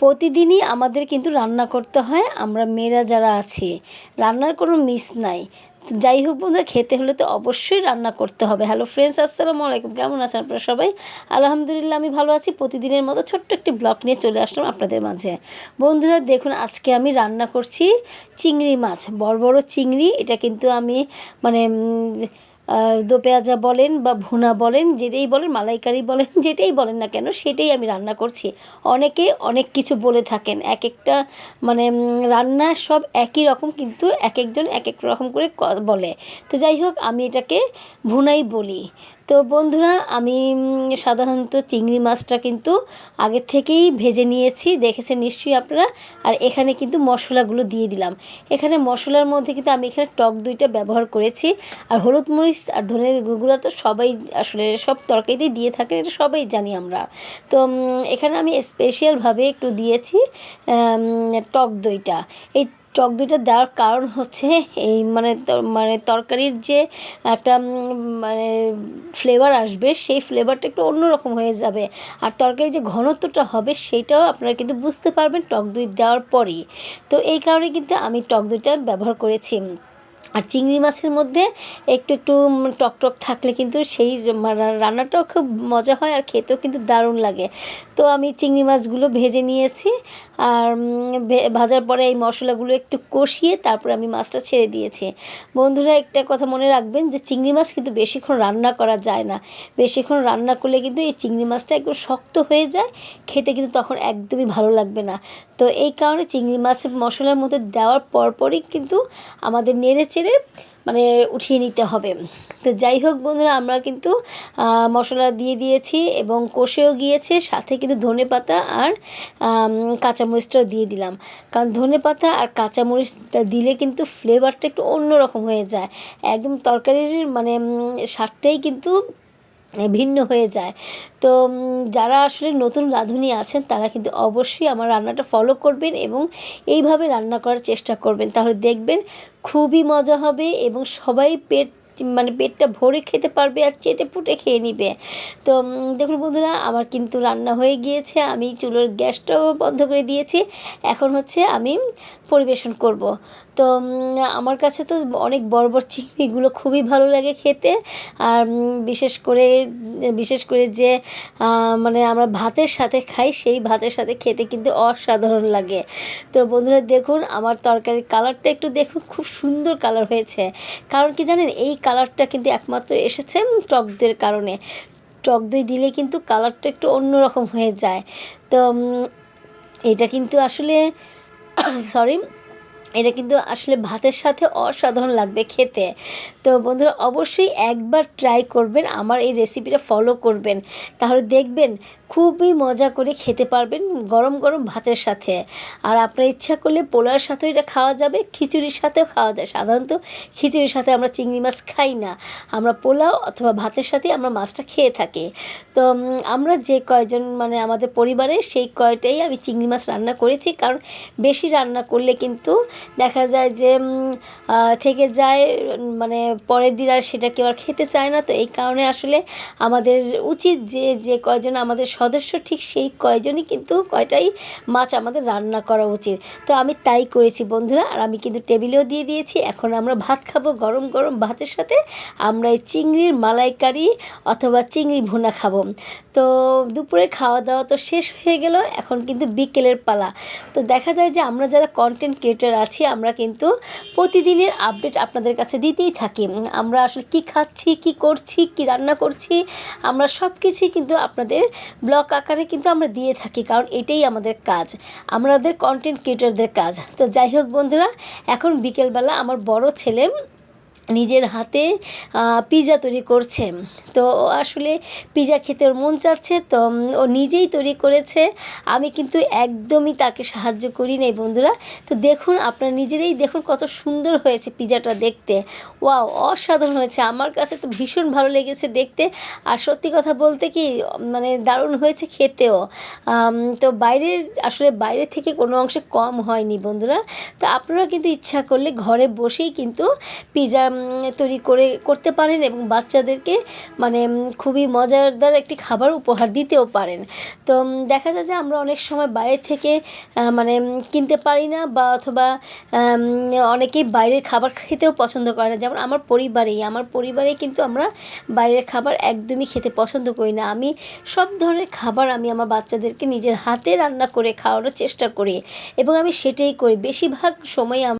প্রতিদিনই আমাদের কিন্তু রান্না করতে হয়। আমরা মেয়েরা যারা আছি, রান্নার কোনো মিস নাই। যাই হোক বন্ধুরা, খেতে হলে তো অবশ্যই রান্না করতে হবে। হ্যালো ফ্রেন্ডস আসসালামু আলাইকুম। কেমন আছেন আপনারা সবাই? আলহামদুলিল্লাহ, আমি ভালো আছি। প্রতিদিনের মতো ছোট্ট একটি ব্লগ নিয়ে চলে আসলাম আপনাদের মাঝে। বন্ধুরা, দেখুন, আজকে আমি রান্না করছি চিংড়ি মাছ, বড় বড় চিংড়ি। এটা কিন্তু আমি মানে দো পেঁয়াজা বলেন বা ভুনা বলেন, যেটাই বলেন, মালাইকারি বলেন, যেটাই বলেন না কেন, সেটাই আমি রান্না করছি। অনেকে অনেক কিছু বলে থাকেন এক একটা মানে রান্না সব একই রকম, কিন্তু এক একজন এক এক রকম করে বলে। তো যাই হোক, আমি এটাকে ভুনাই বলি। তো বন্ধুরা, আমি সাধারণত চিংড়ি মাছটা কিন্তু আগে থেকেই ভেজে নিয়েছি, দেখেছেন নিশ্চয়ই আপনারা, আর এখানে কিন্তু মশলাগুলো দিয়ে দিলাম। এখানে মশলার মধ্যে কিন্তু আমি এখানে টক দইটা ব্যবহার করেছি, আর হলুদ মরিচ আর ধনের গুঁড়া তো সবাই আসলে সব তরকারিতেই দিয়ে থাকে এটা সবাই জানি আমরা। তো এখানে আমি স্পেশালভাবে একটু দিয়েছি টক দইটা। এই টক দইটা দেওয়ার কারণ হচ্ছে এই মানে মানে তরকারির যে একটা মানে ফ্লেভার আসবে, সেই ফ্লেভারটা একটু অন্যরকম হয়ে যাবে। আর তরকারির যে ঘনত্বটা হবে, সেটাও আপনারা কিন্তু বুঝতে পারবেন টক দই দেওয়ার পরেই। তো এই কারণে কিন্তু আমি টক দইটা ব্যবহার করেছি। আর চিংড়ি মাছের মধ্যে একটু একটু টক টক থাকলে কিন্তু সেই রান্নাটাও খুব মজা হয় আর খেতেও কিন্তু দারুণ লাগে। তো আমি চিংড়ি মাছগুলো ভেজে নিয়েছি আর ভাজার পরে এই মশলাগুলো একটু কষিয়ে তারপরে আমি মাছটা ছেড়ে দিয়েছি। বন্ধুরা, একটা কথা মনে রাখবেন যে চিংড়ি মাছ কিন্তু বেশিক্ষণ রান্না করা যায় না। বেশিক্ষণ রান্না করলে কিন্তু এই চিংড়ি মাছটা একদম শক্ত হয়ে যায়, খেতে কিন্তু তখন একদমই ভালো লাগবে না। তো এই কারণে চিংড়ি মাছ মশলার মধ্যে দেওয়ার পরপরই কিন্তু আমাদের নেড়ে চেড়ে মানে উঠিয়ে নিতে হবে। তো যাই হোক বন্ধুরা, আমরা কিন্তু মশলা দিয়ে দিয়েছি এবং কষেও গিয়েছে, সাথে কিন্তু ধনে পাতা আর কাঁচামরিচটাও দিয়ে দিলাম। কারণ ধনে পাতা আর কাঁচামরিচটা দিলে কিন্তু ফ্লেভারটা একটু অন্যরকম হয়ে যায়। একদম তরকারির মানে স্বাদটাই কিন্তু ভিন্ন হয়ে যায়। তো যারা আসলে নতুন রাঁধুনি আছেন, তারা কিন্তু অবশ্যই আমার রান্নাটা ফলো করবেন এবং এইভাবে রান্না করার চেষ্টা করবেন। তাহলে দেখবেন খুবই মজা হবে এবং সবাই পেট মানে পেটটা ভরে খেতে পারবে আর চেটে পুটে খেয়ে নিবে। তো দেখুন বন্ধুরা, আমার কিন্তু রান্না হয়ে গিয়েছে। আমি চুলোর গ্যাসটাও বন্ধ করে দিয়েছি। এখন হচ্ছে আমি পরিবেশন করব। তো আমার কাছে তো অনেক বড় বড় চিংড়িগুলো খুবই ভালো লাগে খেতে। আর বিশেষ করে বিশেষ করে যে মানে আমরা ভাতের সাথে খাই, সেই ভাতের সাথে খেতে কিন্তু অসাধারণ লাগে। তো বন্ধুরা, দেখুন, আমার তরকারির কালারটা একটু দেখুন, খুব সুন্দর কালার হয়েছে। কারণ কি জানেন, এই কালারটা কিন্তু একমাত্র এসেছে টক দইয়ের কারণে। টক দই দিলে কিন্তু কালারটা একটু অন্যরকম হয়ে যায়। তো এটা কিন্তু আসলে সরি এটা কিন্তু আসলে ভাতের সাথে অসাধারণ লাগবে খেতে। তো বন্ধুরা, অবশ্যই একবার ট্রাই করবেন, আমার এই রেসিপিটা ফলো করবেন। তাহলে দেখবেন খুবই মজা করে খেতে পারবেন গরম গরম ভাতের সাথে। আর আপনার ইচ্ছা করলে পোলার সাথেও এটা খাওয়া যাবে, খিচুড়ির সাথেও খাওয়া যায়। সাধারণত খিচুড়ির সাথে আমরা চিংড়ি মাছ খাই না। আমরা পোলাও অথবা ভাতের সাথে আমরা মাছটা খেয়ে থাকি। তো আমরা যে কয়জন মানে আমাদের পরিবারে সেই কয়টাই আমি চিংড়ি মাছ রান্না করেছি। কারণ বেশি রান্না করলে কিন্তু দেখা যায় যে থেকে যায় মানে পরের দিন আর সেটা কেউ আর খেতে চায় না। তো এই কারণে আসলে আমাদের উচিত যে যে কয়জন আমাদের সদস্য, ঠিক সেই কয়জনই কিন্তু কয়টাই মাছ আমাদের রান্না করা উচিত। তো আমি তাই করেছি বন্ধুরা। আর আমি কিন্তু টেবিলেও দিয়ে দিয়েছি। এখন আমরা ভাত খাব গরম গরম ভাতের সাথে। আমরা এই চিংড়ির মালাইকারি অথবা চিংড়ি ভুনা খাব। তো দুপুরে খাওয়া দাওয়া তো শেষ হয়ে গেল। এখন কিন্তু বিকেলের পালা। তো দেখা যায় যে আমরা যারা কন্টেন্ট ক্রিয়েটার আছি, আমরা কিন্তু প্রতিদিনের আপডেট আপনাদের কাছে দিতেই থাকি। আমরা আসলে কি খাচ্ছি, কি করছি, কি রান্না করছি, আমরা সব কিছুই কিন্তু আপনাদের ব্লগ আকারে কিন্তু আমরা দিয়ে থাকি, কারণ এটাই আমাদের কাজ। আমাদের কন্টেন্ট ক্রিয়েটারদের কাজ। তো যাই হোক বন্ধুরা, এখন বিকেলবেলা আমার বড় ছেলে নিজের হাতে পিৎজা তৈরি করছে। তো আসলে পিৎজা খেতে ওর মন চাচ্ছে তো ও নিজেই তৈরি করেছে। আমি কিন্তু একদমই তাকে সাহায্য করি নাই বন্ধুরা। তো দেখুন আপনারা নিজেরাই দেখুন কত সুন্দর হয়েছে পিৎজাটা দেখতে। ওয়াও অসাধারণ হয়েছে। আমার কাছে তো ভীষণ ভালো লেগেছে দেখতে। আর সত্যি কথা বলতে কি মানে দারুণ হয়েছে খেতেও। তো বাইরের আসলে বাইরে থেকে কোনো অংশে কম হয়নি বন্ধুরা। তো আপনারা কিন্তু ইচ্ছা করলে ঘরে বসেই কিন্তু উম, তৈরি করে, করতে পারেন এবং বাচ্চাদেরকে মানে খুবই মজাদার একটি খাবার উপহার দিতেও পারেন। তো দেখা যায় যে আমরা অনেক সময় বাইরে থেকে মানে কিনতে পারি না বা অথবা অনেকেই বাইরের খাবার খেতেও পছন্দ করে না। যেমন আমার পরিবারেই, আমার পরিবারে কিন্তু আমরা বাইরের খাবার একদমই খেতে পছন্দ করি না। আমি সব ধরনের খাবার আমি আমার বাচ্চাদেরকে নিজের হাতে রান্না করে খাওয়ানোর চেষ্টা করি এবং আমি সেটাই করি। বেশিরভাগ সময়